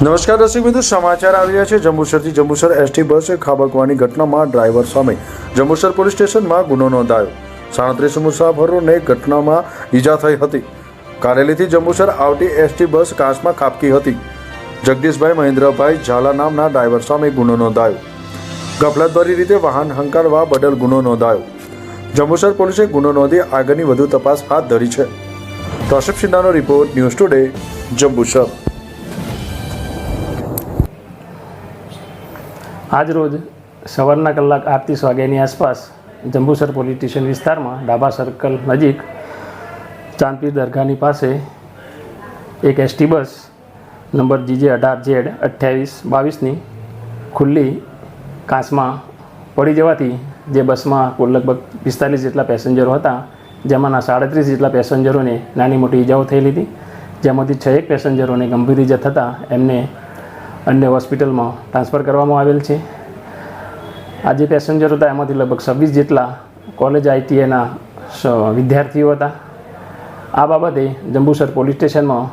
નમસ્કાર દર્શક મિત્રો, સમાચાર આવી રહ્યા છે. જંબુસરથી જંબુસર એસટી બસ ખાબકવાની ઘટનામાં ડ્રાઈવર સામે જંબુસર પોલીસ સ્ટેશનમાં ગુનો નોંધાયો. સાડત્રીસ મુસાફરોને ઘટનામાં ઈજા થઈ હતી. કારેલીથી જંબુસર આવતી એસટી બસ કાચમાં ખાબકી હતી. જગદીશભાઈ મહેન્દ્રભાઈ ઝાલા નામના ડ્રાઈવર સામે ગુનો નોંધાયો. ગફલતભરી રીતે વાહન હંકારવા બદલ ગુનો નોંધાયો. જંબુસર પોલીસે ગુનો નોંધી આગળની વધુ તપાસ હાથ ધરી છે. કૌશિક સિન્હાનો રિપોર્ટ ન્યૂઝ ટુડે, જંબુસર. આજ રોજ સવારના કલાક આઠત્રીસ વાગ્યાની આસપાસ જંબુસર પોલીસ સ્ટેશન વિસ્તારમાં ડાબા સર્કલ નજીક ચાંદપીર દરગાહની પાસે એક એસટી બસ નંબર જીજે અઢાર જેડ અઠ્યાવીસ બાવીસની ખુલ્લી કાચમાં પડી જવાથી જે બસમાં કુલ લગભગ પિસ્તાલીસ જેટલા પેસેન્જરો હતા, જેમાંના સાડત્રીસ જેટલા પેસેન્જરોને નાની મોટી ઈજાઓ થયેલી હતી, જેમાંથી છ એક પેસેન્જરોને ગંભીર ઈજા થતાં એમને અન્ય હોસ્પિટલમાં ટ્રાન્સફર કરવામાં આવેલ છે. આ જે પેસેન્જર હતા, એમાંથી લગભગ છવ્વીસ જેટલા કોલેજ આઈટીએના વિદ્યાર્થીઓ હતા. આ બાબતે જંબુસર પોલીસ સ્ટેશનમાં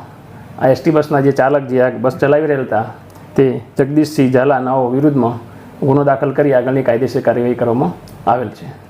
આ એસટી બસના જે ચાલક જે આ બસ ચલાવી રહેલા હતા, તે જગદીશસિંહ ઝાલા નાઓ વિરુદ્ધમાં ગુનો દાખલ કરી આગળની કાયદેસર કાર્યવાહી કરવામાં આવેલ છે.